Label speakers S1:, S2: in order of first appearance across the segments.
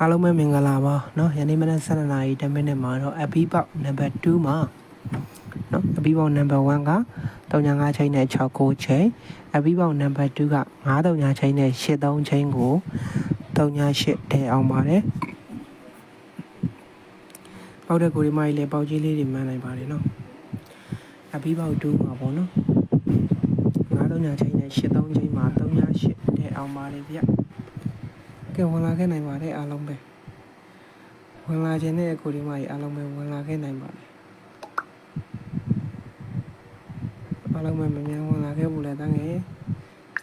S1: အားလုံးပဲမင်္ဂလာပါเนาะယနေ့မနက်7:00နာရီ10မိနစ်မှာတော့ FB box number 2မှာเนาะ FB box number 1က35ချိန်နဲ့69ချိန် FB box number 2က93ချိန်နဲ့83ချိန်ကို38ထဲအောင်ပါတယ်ပေါက်တဲ့ကိုဒီမကြီးလည်းပေါက်ကြီးလေးတွေမှန်းနိုင်ပါတယ်เนาะ FB box 2မှာပေါ့เนาะ93ချိန်နဲ့83ချိန်မှာ38ထဲအောင်ပါတယ်ဗျ ကဲဝင်လာခဲ့နိုင်ပါတယ်အားလုံးပဲဝင်လာခြင်းနဲ့ကိုဒီမကြီးအားလုံးပဲဝင်လာခဲ့နိုင်ပါတယ်အားလုံးပဲမမြန်ဝင်လာခဲ့ဘူးလေတန်းငယ်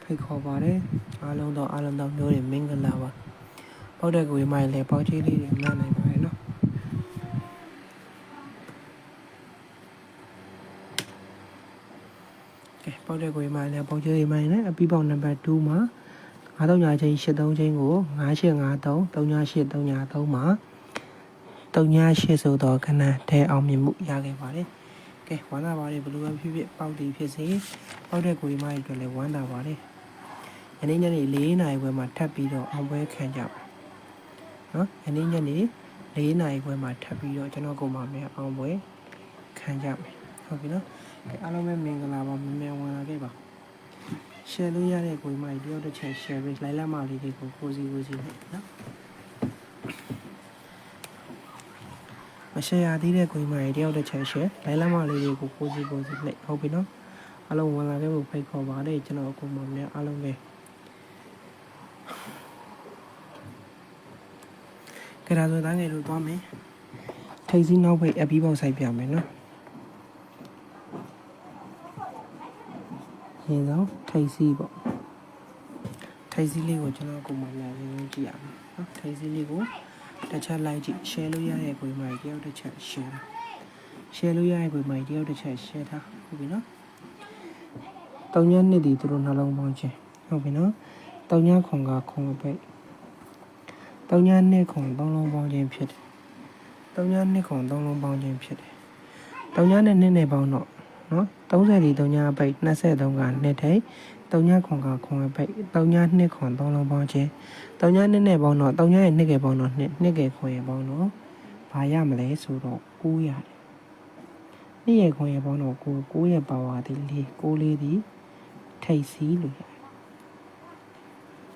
S1: ဖိတ်ခေါ်ပါတယ်အားလုံးတော့အားလုံးတော့မျိုးတွေမင်္ဂလာပါပေါက်တဲ့ကိုဒီမကြီးလည်းပေါက်ကြီးလေးတွေမှန်းနိုင်ပါတယ်နော်ကဲပေါက်တဲ့ကိုဒီမကြီးလည်းပေါက်ကြီးလေးမှန်းနေအပြီးပေါက်နံပါတ်2မှာ 93ညာချင်း83ချင်းကို9853 3833မှာ38ဆိုတော့ခဏထဲအောင်မြင်မှုရခဲ့ပါတယ်။ကဲဝမ်းသာပါတယ်ဘယ်လိုပဲဖြစ်ဖြစ်ပေါက်တီဖြစ်စေပေါက်တဲ့ကိုဒီမကြီးအတွက်လည်းဝမ်းသာပါတယ်။ယနေ့ညနေ4နာရီခွဲမှာထပ်ပြီးတော့အောင်ပွဲခံကြပါနော်ယနေ့ညနေ4နာရီခွဲမှာထပ်ပြီးတော့ကျွန်တော်ကိုမမယ်အောင်ပွဲခံကြမယ်ဟုတ်ပြီနော်ကဲအားလုံးပဲမင်္ဂလာပါမင်မြန်ဝင်လာခဲ့ပါ share လို့ရတဲ့ကိုယ်မကြီးတယောက်တစ်ချက် share ပေးလိုက်လက်မလေးတွေကိုကိုစီကိုစီနဲ့နော်မ share ရသေးတဲ့ကိုယ်မကြီးတယောက်တစ်ချက် share လိုက်လက်မလေးတွေကိုကိုစီကိုစီနဲ့ဟုတ်ပြီနော်အားလုံးဝင်လာခဲ့ဖို့ဖိတ်ခေါ်ပါတယ်ကျွန်တော်ကိုမများအားလုံးပဲကြရာဆိုတိုင်းငယ်လို့သွားမယ်ထိတ်စီနောက်ပိတ်အပြီးပေါက်ဆိုင်ပြမယ်နော် ရင်ဆုံးထိတ်စီးပေါ့ထိတ်စီးလေးကိုကျွန်တော်ကိုမှလာရင်းကြည့်ရမယ်နော်ထိတ်စီးလေးကိုတစ်ချက်လိုက်ကြည့် share လို့ရတဲ့ကိုမှတယောက်တစ်ချက် share တာ share လို့ရတဲ့ကိုမှတယောက်တစ်ချက် share ထားဟုတ်ပြီနော်တောင်ညနှစ်ဒီသူတို့နှလုံးပေါင်းခြင်းဟုတ်ပြီနော်တောင်ညခွန်ကခွန်ပိတ်တောင်ညနှစ်ခွန်သုံးလုံးပေါင်းခြင်းဖြစ်တယ်တောင်ညနှစ်ခွန်သုံးလုံးပေါင်းခြင်းဖြစ်တယ်တောင်ညနဲ့နှစ်နဲ့ပေါင်းတော့ နော်30ဒီ3ညပိတ်23ကနှစ်ထိတ်3ညခွန်ကခွန်ပိတ်3ညနှစ်ခွန်3လုံးပေါင်းခြင်း3ညနှစ်နဲ့ပေါင်းတော့3ညရဲ့နှစ်ကယ်ပေါင်းတော့နှစ်နှစ်ကယ်ခွန်ရဲ့ပေါင်းတော့ဘာရမလဲဆိုတော့9ရတယ်နှစ်ရဲ့ခွန်ရဲ့ပေါင်းတော့9 9ရဲ့ပါဝါဒီ4 9လေးဒီထိတ်စီးလို့ရတယ်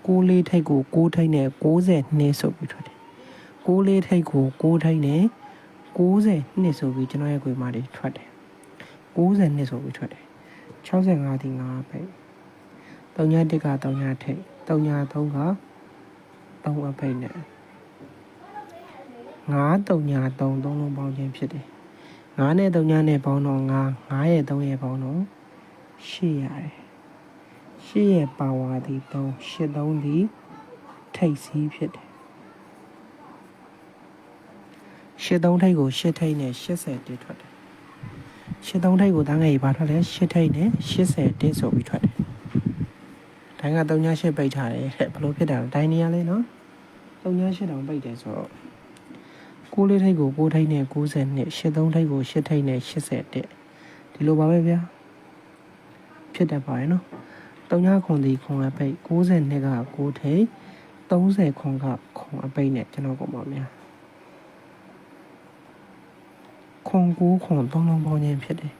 S1: 6လေးထိတ်ကို6ထိတ်နဲ့60နှစ်ဆိုပြီးထွက်တယ်6လေးထိတ်ကို6ထိတ်နဲ့90နှစ်ဆိုပြီးကျွန်တော်ရဲ့ခွေမာတွေထွက်တယ် 90နှစ်ဆိုပြီးထွက်တယ်65ဒီ9ပဲ3ည1က3ညထိတ်3ည3က3အပိတ်နဲ့9 3ည3 3လုံးပေါင်းခြင်းဖြစ်တယ်9နဲ့3ညနဲ့ပေါင်းတော့9 9ရဲ့3ရဲ့ပေါင်းတော့8ရတယ်8ရဲ့ပါဝါဒီ3 8 3ဒီထိတ်စီးဖြစ်တယ်8 3ထိတ်ကို8ထိတ်နဲ့80တိထွက်တယ် 83ထိတ်ကိုတန်းငယ်ကြီးပါထွက်လဲ8ထိတ်နဲ့80တင်းဆိုပြီးထွက်တယ်။တိုင်းက38ပိတ်ထားတယ်တဲ့ဘလို့ဖြစ်တာလဲတိုင်းနေရလဲနော်38တောင်ပိတ်တယ်ဆိုတော့6လေးထိတ်ကို6ထိတ်နဲ့90နဲ့83ထိတ်ကို8ထိတ်နဲ့80တဲ့ဒီလိုပါပဲဗျာဖြစ်တတ်ပါရဲ့နော်39ခွန်ဒီခွန်အပိတ်90နှစ်က6ထိတ်30ခွန်ကခွန်အပိတ်နဲ့ကျွန်တော်ကုန်ပါများ ခွန်9ခွန်3လုံးပေါင်းခြင်းဖြစ်တယ်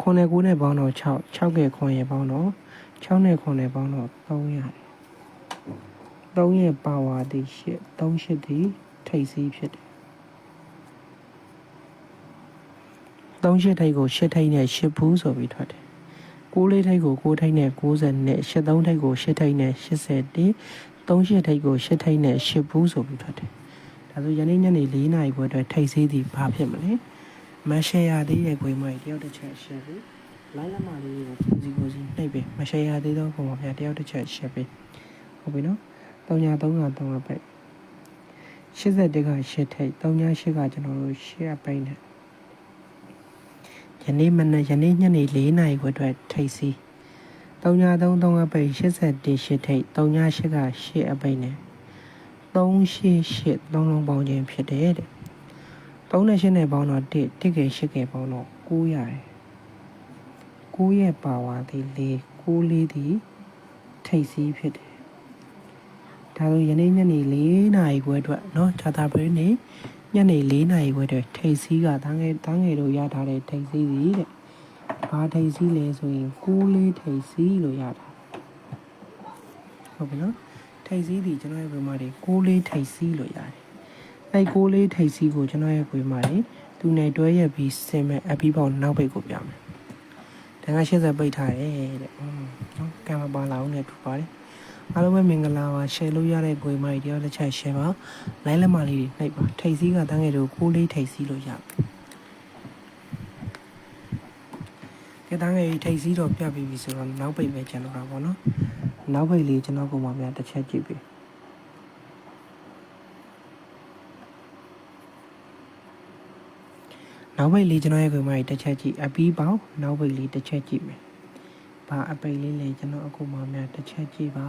S1: ခွန်နဲ့9နဲ့ပေါင်းတော့6 6ကဲခွန်ရဲ့ပေါင်းတော့6နဲ့ခွန်နဲ့ပေါင်းတော့3ရတယ်3ရဲ့ပါဝါဒီ8 3 8ဒီထိတ်စီးဖြစ်တယ်3 8ထိတ်ကို8ထိတ်နဲ့8ဘူးဆိုပြီးထွက်တယ်6လေးထိတ်ကို6ထိတ်နဲ့90နဲ့8 3ထိတ်ကို8ထိတ်နဲ့80တိ3 8ထိတ်ကို8ထိတ်နဲ့8ဘူးဆိုပြီးထွက်တယ်ဒါဆိုယနေ့ညနေ4နာရီခွဲအတွက်ထိတ်စီးသည်ဘာဖြစ်မလဲ မရှယ်ရသေးရဲ့ခွေမကြီးတယောက်တစ်ချက်ရှယ်ပြီလိုင်းလက်မလေးကိုပူစီပူစီနှိပ်ပြီမရှယ်ရသေးတော့ပုံပါဗျာတယောက်တစ်ချက်ရှယ်ပြီဟုတ်ပြီနော်3ညာ3က3ကပိတ်81က8ထိတ်3ညာ8ကကျွန်တော်တို့8အပိတ်နဲ့ယနေ့မနက်ယနေ့ညနေ4နာရီခွဲအတွက်ထိတ်စီ3ညာ3 3အပိတ်81 8ထိတ်3ညာ8က8အပိတ်နဲ့388 3လုံးပေါင်းခြင်းဖြစ်တယ်တဲ့ 3နဲ့8နဲ့ပေါင်းတော့1 1က8ကပေါင်းတော့9ရတယ်9ရဲ့ပါဝါဒီ4 9လေးဒီထိတ်စီးဖြစ်တယ် ဒါဆိုယနေ့ညနေ4နာရီခွဲအတွက်เนาะခြာတာပရင်းနေညနေ4နာရီခွဲအတွက်ထိတ်စီးကတန်းငယ်တန်းငယ်တို့ရထားတဲ့ထိတ်စီးစီတဲ့ဘာထိတ်စီးလဲဆိုရင်ကိုးလေးထိတ်စီးလို့ရတာဟုတ်ပြီနော်ထိတ်စီးဒီကျွန်တော်ရဲ့ပုံမှန်တွေကိုးလေးထိတ်စီးလို့ရတယ် အဲကိုးလေးထိတ်စီးကိုကျွန်တော်ရဲ့ပုံမှန်တွေသူနဲ့တွဲရက်ပြီးစင်မဲ့အပီးပေါင်းနောက်ပိတ်ကိုပြမယ်ဒါက80ပိတ်ထားတယ်တဲ့နော်ကံမပါလာအောင်နဲ့ထူပါတယ်အားလုံးပဲမင်္ဂလာပါ share လုပ်ရတဲ့ကိုယ်မိုက်တယောက်တစ်ချက် share ပါ line လက်မလေးတွေနှိပ်ပါထိတ်စီးကတန်းငယ်တို့ကိုးလေးထိတ်စီးလို့ရတယ်ကဲတန်းငယ်ထိတ်စီးတော့ပြပြီးပြီဆိုတော့နောက်ပိတ်ပဲကျန်တော့တာပေါ့နော်နောက်ပိတ်လေးကျွန်တော်ပုံမှန်များတစ်ချက်ကြည့်ပြီ နောက်ပိတ်လေးကျွန်တော်ရဲ့ကိုယ်မိုက်တစ်ချက်ကြည့်အပီးပေါင်းနောက်ပိတ်လေးတစ်ချက်ကြည့်မယ်ဘာအပိတ်လေးလဲကျွန်တော်အခုမှများတစ်ချက်ကြည့်ပါ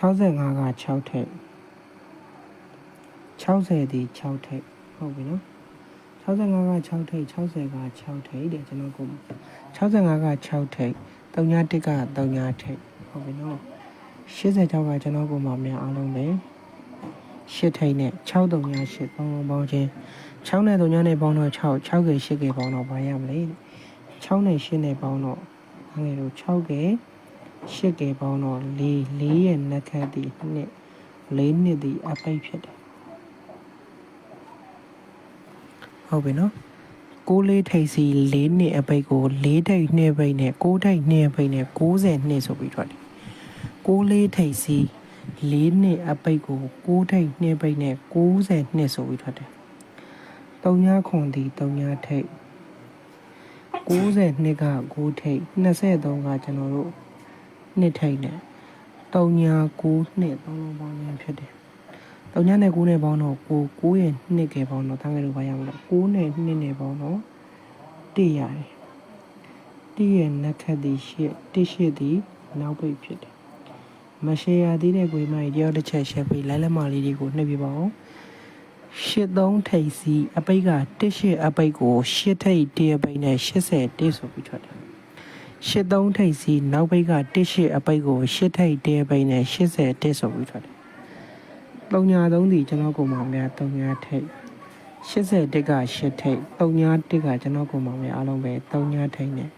S1: 65က6ထိပ် 60ဒီ6ထိပ်ဟုတ်ပြီနော်65က6ထိပ်60က6ထိပ်တဲ့ကျွန်တော်ကို65က6ထိပ်31က31ထိပ်ဟုတ်ပြီနော်86ကကျွန်တော်ကိုမှများအားလုံးပဲ8ထိပ်နဲ့6 3 8 3လုံးပေါင်းချင်း6နဲ့3နဲ့ပေါင်းတော့6 6က8ကပေါင်းတော့ဘာရမလဲ6နဲ့8နဲ့ပေါင်းတော့ငယ်တို့6ကရှစ်ကပေါင်းတော့၄၄ရဲ့နက်ခတ်ဒီနှစ်၄နှစ်ဒီအပိတ်ဖြစ်တယ် ဟုတ်ပြီနော်ကိုလေးထိပ်စီ၄နှစ်အပိတ်ကို၄ထိပ်နှစ်ပိတ်နဲ့၉ထိပ်နှစ်ပိတ်နဲ့90နှစ်ဆိုပြီးထွက်တယ်ကိုလေးထိပ်စီ၄နှစ်အပိတ်ကို၉ထိပ်နှစ်ပိတ်နဲ့90နှစ်ဆိုပြီးထွက်တယ်တုံညာခွန်ဒီတုံညာထိပ်90နှစ်က9ထိပ်23ကကျွန်တော်တို့နှစ်ထိတ်နဲ့3ညာ9နှစ်သုံးလုံးပေါင်းခြင်းဖြစ်တယ်။ 3ညာနဲ့9နဲ့ပေါင်းတော့9 9ရဲ့နှစ်ကပေါင်းတော့တန်းကလေးဘာရမလဲ9နဲ့2နဲ့ပေါင်းတော့1ရတယ်။1ရဲ့နက်ခတ်သည်ရှစ်1ရှစ်သည်နောက်ပိတ်ဖြစ်တယ်။မရှယ်ရသေးတဲ့ကိုမိုင်တယောက်တစ်ချက်ရှယ်ပြီးလိုက်လက်မလေးတွေကိုနှိပ်ပြပါအောင်။ရှစ်သုံးထိပ်စီအပိတ်က1ရှစ်အပိတ်ကိုရှစ်ထိပ်1အပိတ်နဲ့80တိဆိုပြီးထွက်တယ်ရှစ်သုံးထိပ်စီနောက်ဘိတ်ကတစ်ရှစ်အပိတ်ကိုရှစ်ထိပ်တဲပိတ်နဲ့80တက်ဆိုပြီးထွက်တယ်။ တုံညာသုံးဒီကျွန်တော်ကိုမောင်များတုံညာထိပ်80တက်ကရှစ်ထိပ်တုံညာတက်ကကျွန်တော်ကိုမောင်များအားလုံးပဲတုံညာထိပ်နဲ့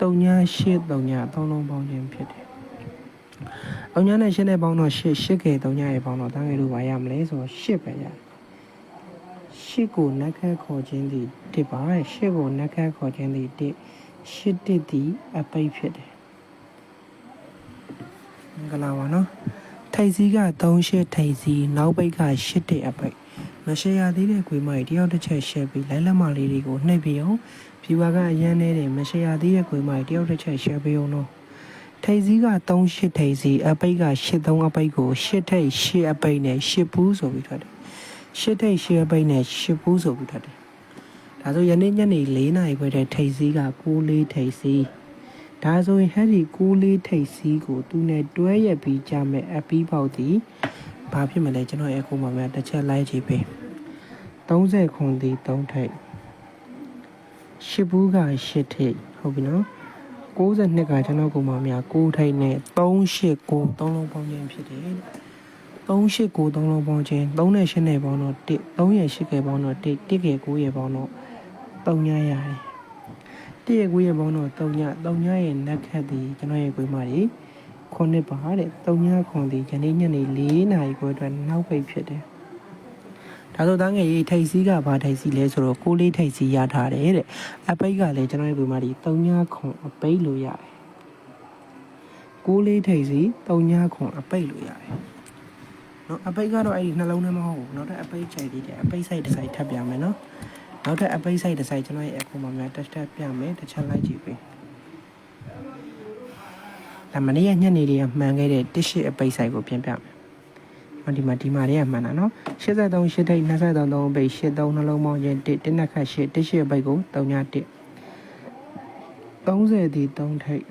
S1: တုံညာရှစ်တုံညာသုံးလုံးပေါင်းခြင်းဖြစ်တယ်။တုံညာနဲ့ရှစ်နဲ့ပေါင်းတော့ရှစ်ရှစ်ကဲတုံညာရဲ့ပေါင်းတော့တန်းငယ်လို့ပါရမလဲဆိုတော့ရှစ်ပဲရတယ်။ရှစ်ကိုနက်ခတ်ခေါ်ခြင်းဒီတစ်ပါရှစ်ကိုနက်ခတ်ခေါ်ခြင်းဒီတစ်ရှစ်တစ်ဒီအပိတ်ဖြစ်တယ်မင်္ဂလာပါနော် ထိပ်စီးက3ရှစ်ထိပ်စီးနောက်ပိတ်ကရှစ်တစ်အပိတ်မရှယ်ရသေးတဲ့ခွေမိုက်တယောက်တစ်ချက်ရှယ်ပြီးလိုက်လက်မလေးတွေကိုနှိပ်ပြီးအောင်ဖြူပါကအရန်နေတယ်မရှယ်ရသေးတဲ့ခွေမိုက်တယောက်တစ်ချက်ရှယ်ပြီးအောင်နော်ထိပ်စီးက3ရှစ်ထိပ်စီးအပိတ်ကရှစ်3အပိတ်ကိုရှစ်ထိပ်ရှစ်အပိတ်နဲ့ရှစ်ပူးဆိုပြီးထွက်တယ်ရှစ်ထိပ်ရှစ်အပိတ်နဲ့ရှစ်ပူးဆိုပြီးထွက်တယ်ဒါဆိုယနေ့ညနေ4နာရီခွဲတဲ့ထိတ်စီးက6လေးထိတ်စီး ဒါဆိုရင်ဟဲ့ဒီ6လေးထိတ်စီးကိုသူနဲ့တွဲရက်ပြီးကြမဲ့အပီးပေါက်ဒီဘာဖြစ်မလဲကျွန်တော်အခုမှမှတစ်ချက်လိုက်ကြည့်ပေး30ခွန်ဒီ3ထိတ်ရှစ်ဘူးက8ထိတ်ဟုတ်ပြီနော်62ကကျွန်တော်ကမှများ6ထိတ်နဲ့38ကို3လုံးပေါင်းခြင်းဖြစ်တယ်38ကို3လုံးပေါင်းခြင်း3နဲ့8နဲ့ပေါင်းတော့1 3ရဲ့8ကပေါင်းတော့1 1က9ရဲ့ပေါင်းတော့တုံညာရတယ် တည့်ရဲ့ကိုရဲ့ဘောင်းတော့တုံညာတုံညာရဲ့နက်ခတ်ဒီကျွန်တော်ရဲ့ကိုမကြီးခုနှစ်ပါတဲ့တုံညာခွန်ဒီယနေ့ညနေ၄နာရီခွဲအတွက်နောက်ပိတ်ဖြစ်တယ်ဒါဆိုသားငယ်ရေးထိတ်စီးကဘာထိတ်စီးလဲဆိုတော့ကိုလေးထိတ်စီးရထားတယ်တဲ့အပိတ်ကလည်းကျွန်တော်ရဲ့ကိုမကြီးတုံညာခွန်အပိတ်လို့ရတယ်ကိုလေးထိတ်စီးတုံညာခွန်အပိတ်လို့ရတယ်နော်အပိတ်ကတော့အဲ့ဒီနှလုံးထဲမဟုတ်ဘူးနောက်ထပ်အပိတ်ချိန်သေးတယ်အပိတ်ဆိုင်တစ်ဆိုင်ထပ်ပြမယ်နော် နောက်ထပ်အပိတ်ဆိုင်တစ်ဆိုင်ကျွန်တော်ရဲ့အခုမှများတက်တက်ပြမယ်တစ်ချက်လိုက်ကြည့်ပေးဒါမနေ့ကညနေလေးကမှန်ခဲ့တဲ့တစ်ရှိအပိတ်ဆိုင်ကိုပြန်ပြမယ်ဟောဒီမှာဒီမှာလေးကမှန်တာနော်83 8ထိပ်23 3အပိတ်83နှလုံးပေါင်းချင်း1တစ်နက်ခတ်8တစ်ရှိအပိတ်ကို3ည1 30ဒီ3ထိပ်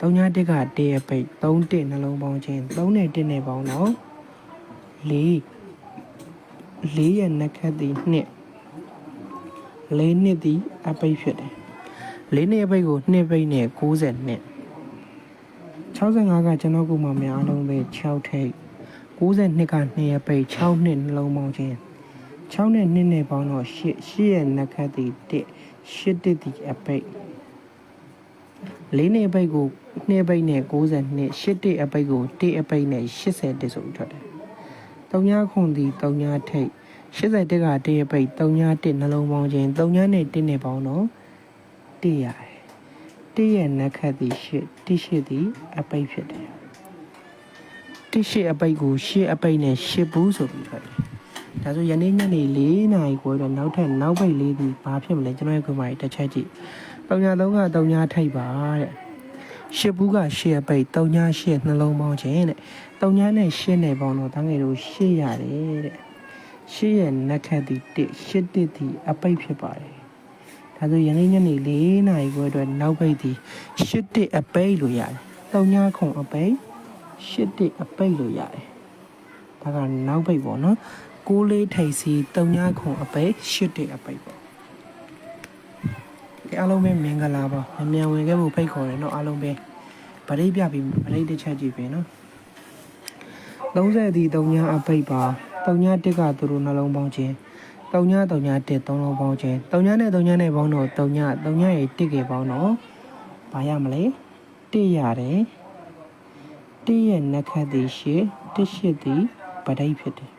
S1: 3ညတစ်ကတရပိတ်3တစ်နှလုံးပေါင်းခြင်း3နဲ့1နဲ့ပေါင်းတော့4 4ရဲ့နှက်ခတ်သည်2 4နှစ်သည်အပိတ်ဖြစ်တယ်4နှစ်အပိတ်ကို2ပိတ်နဲ့90နှစ်65ကကျွန်တော်ကမှများအလုံးပဲ6ထိပ်92က2ရပိတ်6နှစ်နှလုံးပေါင်းခြင်း6နဲ့2နဲ့ပေါင်းတော့8 8ရဲ့နှက်ခတ်သည်1 8တစ်သည်အပိတ်လေးနှစ်အပိတ်ကို2ပိတ်နဲ့90နှစ်8တစ်အပိတ်ကို1အပိတ်နဲ့80တစ်ဆိုထွက်တယ်။3ညခွန်သည်3ညထိပ် 80တက်က1အပိတ်3ည1နှလုံးပေါင်းခြင်း3ညနဲ့1နဲ့ပေါင်းတော့1ရတယ်။1ရဲ့နှက်ခတ်သည်8 1 8သည်အပိတ်ဖြစ်တယ်။1 8အပိတ်ကို8အပိတ်နဲ့8ဘူးဆိုပြီးထွက်တယ်။ဒါဆိုယနေ့ညနေ4နာရီခွဲတော့နောက်ထပ်နောက်ပိတ်လေးသည်ဘာဖြစ်မလဲကျွန်တော်ရဲ့ကွန်မာကြီးတစ်ချက်ကြည့်။3ည3က3ညထိပ်ပါတဲ့။ရှစ်ဘူးကရှစ်အပိတ်3ညရှစ်နှလုံးပေါင်းခြင်းတဲ့။3ညနဲ့ရှစ်နဲ့ပေါင်းတော့တန်းငယ်တို့ရှစ်ရတယ်တဲ့။ ရှစ်ရဲ့နက်ခတ်သည်1ရှစ်တစ်သည်အပိတ်ဖြစ်ပါတယ်။ဒါဆိုယနေ့ညနေ4နာရီခွဲအတွက်နောက်ပိတ်သည်ရှစ်တစ်အပိတ်လို့ရတယ်။3ညခုံအပိတ်ရှစ်တစ်အပိတ်လို့ရတယ်။ဒါကနောက်ပိတ်ပေါ့နော်။ကိုးလေးထိပ်စီ3ညခုံအပိတ်ရှစ်တစ်အပိတ်ပေါ့။ဒီအားလုံးပဲမင်္ဂလာပါ။မြန်ဝင်ခဲ့ဖို့ဖိတ်ခေါ်တယ်နော်အားလုံးပဲဗရိတ်ပြပြီးဗရိတ်တစ်ချက်ကြည့်ပြီနော်။30ဒီ3ညအပိတ်ပါ 3ညတစ်ကသူတို့နှလုံးပေါင်းခြင်း3ည3ညတစ်3လုံးပေါင်းခြင်း3ညနဲ့3ညနဲ့ပေါင်းတော့3ည3ညရဲ့တစ်ကေပေါင်းတော့ဘာရမလဲတစ်ရတယ်တစ်ရဲ့နှက်ခတ်သည်ရှစ်တစ်ရှစ်သည်ဗရိတ်ဖြစ်တယ်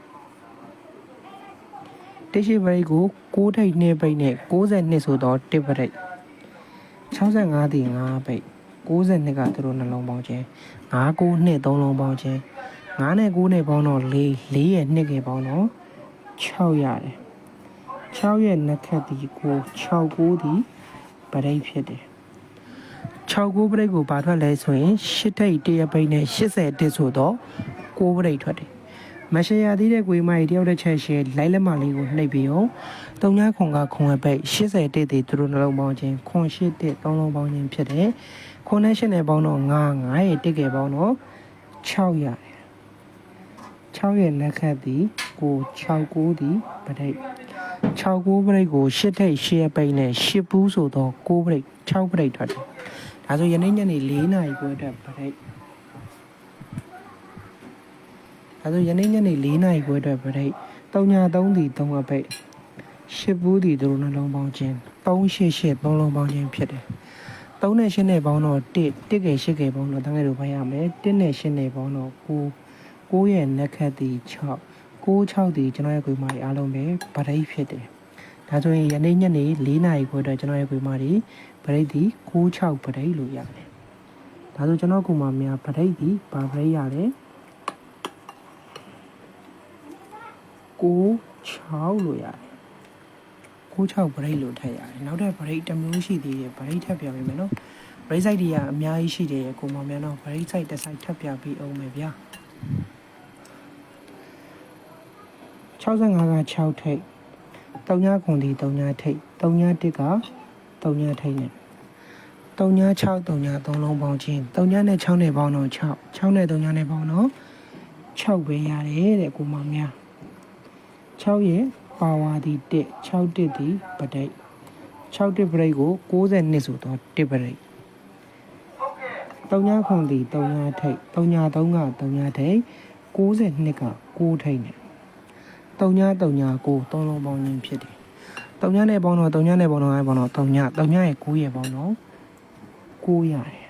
S1: တစ်ရှိပရိတ်ကို6ထိပ်နှဲပိတ်နဲ့60နှစ်ဆိုတော့တစ်ပရိတ်65ဒီ5ပိတ်60နှစ်ကသူတို့နှလုံးပေါင်းခြင်း9 9နှစ်3လုံးပေါင်းခြင်း 9နဲ့9နဲ့ပေါင်းတော့4 4ရဲ့နှစ်ကပေါင်းတော့6ရတယ်6ရဲ့နှစ်ခတ်ဒီကို6 9ဒီပရိတ်ဖြစ်တယ်6 9ပရိတ်ကိုဘာထွက်လဲဆိုရင်8ထိပ်တရပိတ်နဲ့80တစ်ဆိုတော့9ပရိတ်ထွက်တယ်မရှရသေးတဲ့ကိုမိုင်တယောက်တစ်ချက်ရှယ်လိုက်လက်မလေးကိုနှိပ်ပြီးအောင်တုံညာခွန်ကခွန်ဝဲပိတ်80တိတ်တွေသူတို့နှလုံးပေါင်းခြင်းခွန်8တိတ်3လုံးပေါင်းခြင်းဖြစ်တယ်ခွန်နဲ့8နဲ့ပေါင်းတော့9 9ရဲ့တိတ်ကယ်ပေါင်းတော့6ရတယ် 6ရဲ့လက်ခတ်သည်ကို6 9သည်ပဋိတ်6 9ပဋိတ်ကို8ထိတ်8ရဲ့ပိတ်နဲ့8ဘူးဆိုတော့9ပဋိတ်6ပဋိတ်ထွက်တယ်ဒါဆိုယနေ့ညနေ4နာရီခွဲအတွက်ပဋိတ်ဒါဆိုယနေ့ညနေ4နာရီခွဲအတွက်ပဋိတ်3ညာ3ဒီ3အပိတ်8ဘူးဒီသူတို့နှလုံးပေါင်းခြင်း388 3လုံးပေါင်းခြင်းဖြစ်တယ်3နဲ့8နဲ့ပေါင်းတော့1 1ကဲ8ကဲပေါင်းတော့တန်းငယ်တို့ဖိုင်ရမယ်1နဲ့8နဲ့ပေါင်းတော့9 9ရဲ့နက်ခတ်ဒီ6 6 6ဒီကျွန်တော်ရဲ့ခွေမာတွေအားလုံးပဲဗရိတ်ဖြစ်တယ်ဒါဆိုရင်ယနေ့ညနေ4နာရီခွဲအတွက်ကျွန်တော်ရဲ့ခွေမာတွေဗရိတ်ဒီ6 6ဗရိတ်လို့ရတယ်ဒါဆိုကျွန်တော်ကွန်မာများဗရိတ်ဒီဘာဗရိတ်ရလဲ6 6လို့ရတယ်96ဗရိတ်လို့ထည့်ရတယ်နောက်ထပ်ဗရိတ်တစ်မျိုးရှိသေးတယ်ဗရိတ်ထပ်ပြပေးမယ်နော်ဗရိတ် site တွေကအများကြီးရှိတယ်ရကိုမမြန်တော့ဗရိတ် site တစ် site ထပ်ပြပေးအောင်မယ်ဗျာ 65က6ထိပ်3ညခွန်ဒီ3ညထိပ်3ည1က3ညထိပ်နဲ့3ည6 3ည3လုံးပေါင်းချင်း3ညနဲ့6နဲ့ပေါင်းတော့6 6နဲ့3ညနဲ့ပေါင်းတော့6ပဲရတယ်တဲ့ကိုမမြန်6ရဲ့ပါဝါဒီ1 6တစ်ဒီပဒိတ်6တစ်ပရိတ်ကို60နှစ်ဆိုတော့တစ်ပရိတ်3ညခွန်ဒီ3ညထိတ်3ည3က3ညထိတ်60နှစ်က6ထိတ်နဲ့ 3ည3ည9 3လုံးပေါင်းခြင်းဖြစ်တယ်3ညနဲ့ပေါင်းတော့3ညနဲ့ပေါင်းတော့အဲပေါင်းတော့3ည3ညရဲ့9ရဲ့ပေါင်းတော့9ရတယ်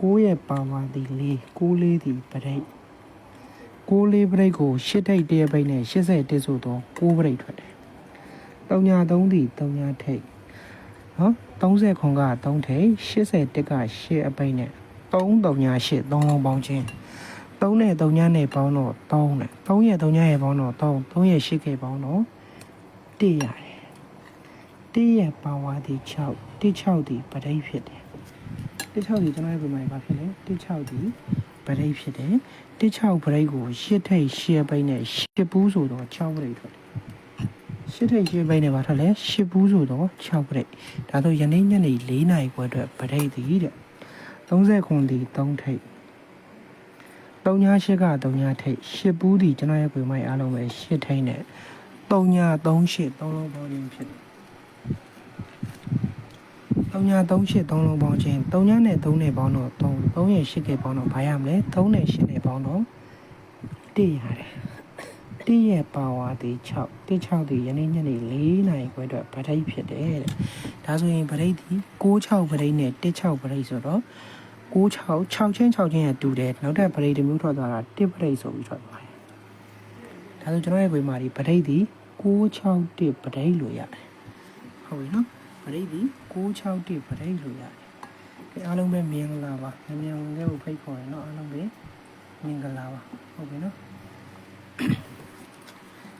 S1: 9ရဲ့ပါဝါဒီ4 9လေးဒီပရိတ်6လေးဘရိတ်ကို8ထိပ်တရပိတ်နဲ့80တစ်ဆိုတော့6ဘရိတ်ထွက်တယ်။3ညာ3ဒီ3ညာထိပ်နော်30ခွန်က3ထိပ်80တစ်က8အပိတ်နဲ့3 3ညာ8 3လုံးပေါင်းခြင်း3 နဲ့3ညာနဲ့ပေါင်းတော့3နဲ့3ရဲ့3ညာရဲ့ပေါင်းတော့3 3ရဲ့8ခေပေါင်းတော့1ရတယ်။1ရဲ့ပါဝါဒီ6 1 6ဒီပရိတ်ဖြစ်တယ်။1 6ဒီကျွန်တော်ရဲ့ပုံမှန်ဘာဖြစ်လဲ1 6ဒီပရိတ်ဖြစ်တယ်တစ်6ပရိတ်ကို8ထိပ်8ပိတ်နဲ့8ဘူးဆိုတော့6ပရိတ်ထွက်တယ်8ထိပ်8ပိတ်နဲ့ပါထွက်လဲ8ဘူးဆိုတော့6ပရိတ်ဒါဆိုယနေ့ညနေ4နာရီခွဲအတွက်ပရိတ်သည်တဲ့30ခွန်ဒီ3ထိပ် 3ညာ8က3ညာထိပ်10ဘူးဒီကျွန်တော်ရဲ့ကိုမိုက်အားလုံးပဲ10ထိပ်နဲ့3ညာ3 8 3လုံးပေါင်းခြင်းဖြစ်တယ်3ညာ3 8 3လုံးပေါင်းခြင်း3ညာနဲ့3နဲ့ပေါင်းတော့3 3ရဲ့8ကပေါင်းတော့ဘာရမလဲ3နဲ့8နဲ့ပေါင်းတော့1ရတယ်1ရဲ့ပါဝါဒီ6 1 6ဒီယနေ့ညနေ4နာရီခွဲအတွက်ဗထိတ်ဖြစ်တယ်တဲ့ဒါဆိုရင်ဗထိတ်ဒီ6 6ဗထိတ်နဲ့1 6ဗထိတ်ဆိုတော့ 6 6 6ချင်း6ချင်းရတူတယ်နောက်ထပ်ဗထိတ်တစ်မျိုးထွက်သွားတာ1ဗထိတ်ဆိုပြီးထွက်သွားတယ်ဒါဆိုကျွန်တော်ရဲ့ဝေမာဒီဗထိတ်ဒီ6 6 1ဗထိတ်လို့ရတယ်ဟုတ်ပြီနော်ဗထိတ်ဒီ6 6 1ဗထိတ်လို့ရတယ်ကဲအားလုံးပဲမင်္ဂလာပါမြန်မြန်လေးကိုဖိတ်ခေါ်ရနော်အားလုံးပဲမင်္ဂလာပါဟုတ်ပြီနော်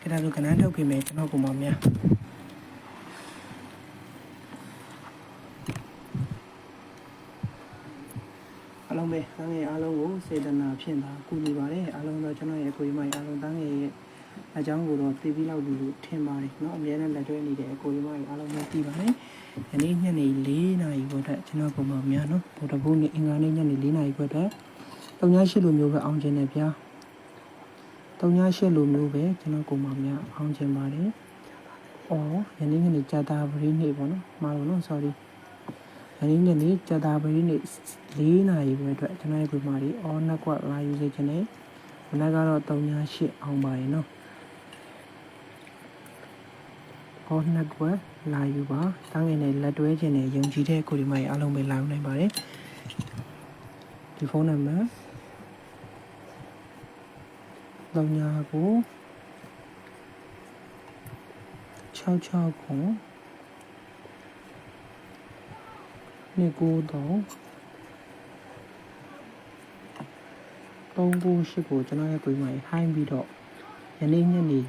S1: ကဲဒါဆိုကနန်းထုတ်ပြင်မယ်ကျွန်တော်ကမောင်များ အားလုံးပဲတန်းငယ်အားလုံးကိုစေတနာဖြင့်သာကူညီပါတယ်အားလုံးတော့ကျွန်တော်ရဲ့အကိုကြီးမကြီးအားလုံးတန်းငယ်ရဲ့အကြောင်းကိုတော့သိပြီးလောက်ပြီလို့ထင်ပါတယ်เนาะအများနဲ့လက်တွဲနေတဲ့အကိုကြီးမကြီးအားလုံးပဲသိပါတယ်ယနေ့ညနေ4နာရီခွဲတက်ကျွန်တော်ကမောင်များเนาะဗုဒ္ဓဘုနေ့အင်္ဂါနေ့ညနေ4နာရီခွဲတက်တုံညာရှိလိုမျိုးပဲအောင်ကျင်နေဗျာ တုံညာရှစ်လိုမျိုးပဲကျွန်တော်ကိုမများအောင်ချင်ပါတယ်။အော်ယနေ့ညနေကြာတာပရိနေ့ပေါ့နော်။မာလို့နော် sorry ။ယနေ့ညနေကြာတာပရိနေ့ ၄နာရီပဲအတွက်ကျွန်တော်ရဲ့ကိုမကြီးအော်နှစ်ကွက်လာယူစေချင်တယ်။မနက်ကတော့တုံညာရှစ်အောင်ပါရင်နော်။အော်နှစ်ကွက်လာယူပါ။တောင်းငယ်နဲ့လက်တွဲခြင်းနဲ့ယုံကြည်တဲ့ကိုဒီမကြီးအားလုံးပဲလာယူနိုင်ပါတယ်။ဒီဖုန်းနံပါတ်လောင်ညာကို66ကိုနှစ်ကိုတော့ 3ကို8ကိုကျွန်တော်ရဲ့ကိုယ်မှာဟိုင်းပြီးတော့ယနေ့ညနေ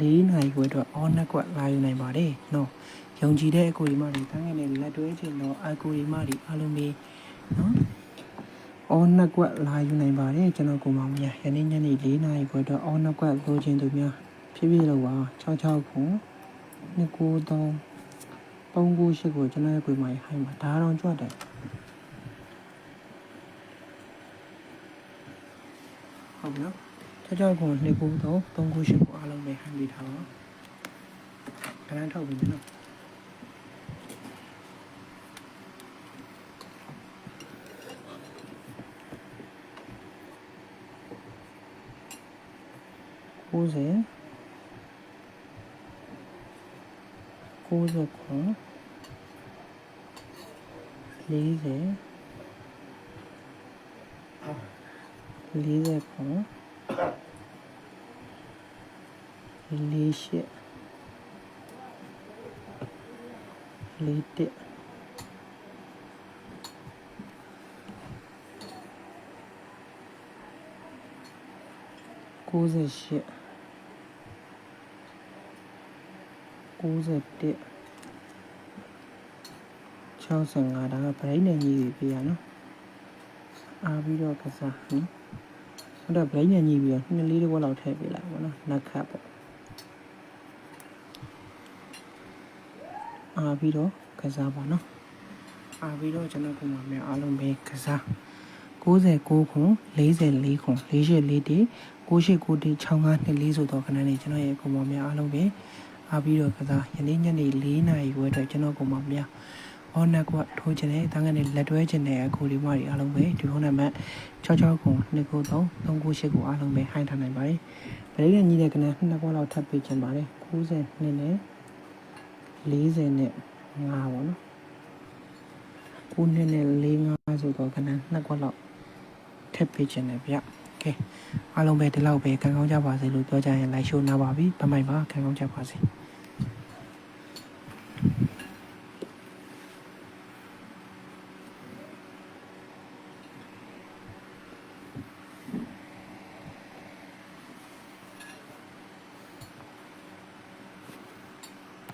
S1: 4နာရီခွဲတော့အော်နှက်ကွက်လာယူနိုင်ပါတယ်နော်ယုံကြည်တဲ့အကိုဒီမတွေတန်းငယ်နဲ့လက်တွဲခြင်းတော့အကိုဒီမတွေအားလုံးပဲနော်အော်နှစ်ကွက်လာယူနိုင်ပါတယ်ကျွန်တော်ကိုမောင်မြယနေ့ညနေ၄နာရီခွဲတော့အော်နှစ်ကွက်လိုချင်သူများဖြည်းဖြည်းလောက်ပါ66ခု2ကို3 3ကို8ကိုကျွန်တော်ရဲ့ကိုမောင်ဟိုင်းမှာဒါတော့ကြွတယ် ဟုတ်ပြီနော်66ခု2ကို3 3ကို8ကိုအားလုံးပဲဟိုင်းပြီးထားပါခဏထောက်ပြီးနော်90 90ခု40 40ခု48 41 98 91 65ဒါကဗရိတ်နဲ့ညီပြီးပြရနော်အားပြီးတော့ကစားနော် ဟုတ်တော့ဗရိတ်နဲ့ညီပြီးတော့နှစ်လေးတစ်ဝက်လောက်ထည့်ပေးလိုက်ပါနော်နက်ခတ်ပေါ့အားပြီးတော့ကစားပါနော်အားပြီးတော့ကျွန်တော်ကမှမြန်အားလုံးပဲကစား69ခု44ခု44တေ98 9 65 24ဆိုတော့ခဏနေကျွန်တော်ရဲ့ကွန်မများအားလုံးပဲအားပြီးတော့ကစားယနေ့ညနေ4နာရီခွဲအတွက်ကျွန်တော်ကွန်မများ အော်နက်ကထိုးခြင်းနဲ့တန်းကနေလက်တွဲခြင်းနဲ့အခုလေးမတွေအားလုံးပဲဒီဖုန်းနံပါတ်66ခု293 398ကိုအားလုံးပဲဟိုင်းထားနိုင်ပါတယ်။ဗရိတ်နဲ့ညီတဲ့ကနန်းနှစ်ခွက်လောက်ထပ်ပေးခြင်းပါတယ်92နဲ့40နဲ့5ပေါ့နော်။9နဲ့45ဆိုတော့ကနန်းနှစ်ခွက်လောက်ထပ်ပေးခြင်းနဲ့ဗျ။ Okay အားလုံးပဲဒီလောက်ပဲခံကောင်းကြပါစေလို့ပြောကြရင်လိုက်ရှိုးနာပါပြီ။ဘမိုင်ပါခံကောင်းကြပါစေ။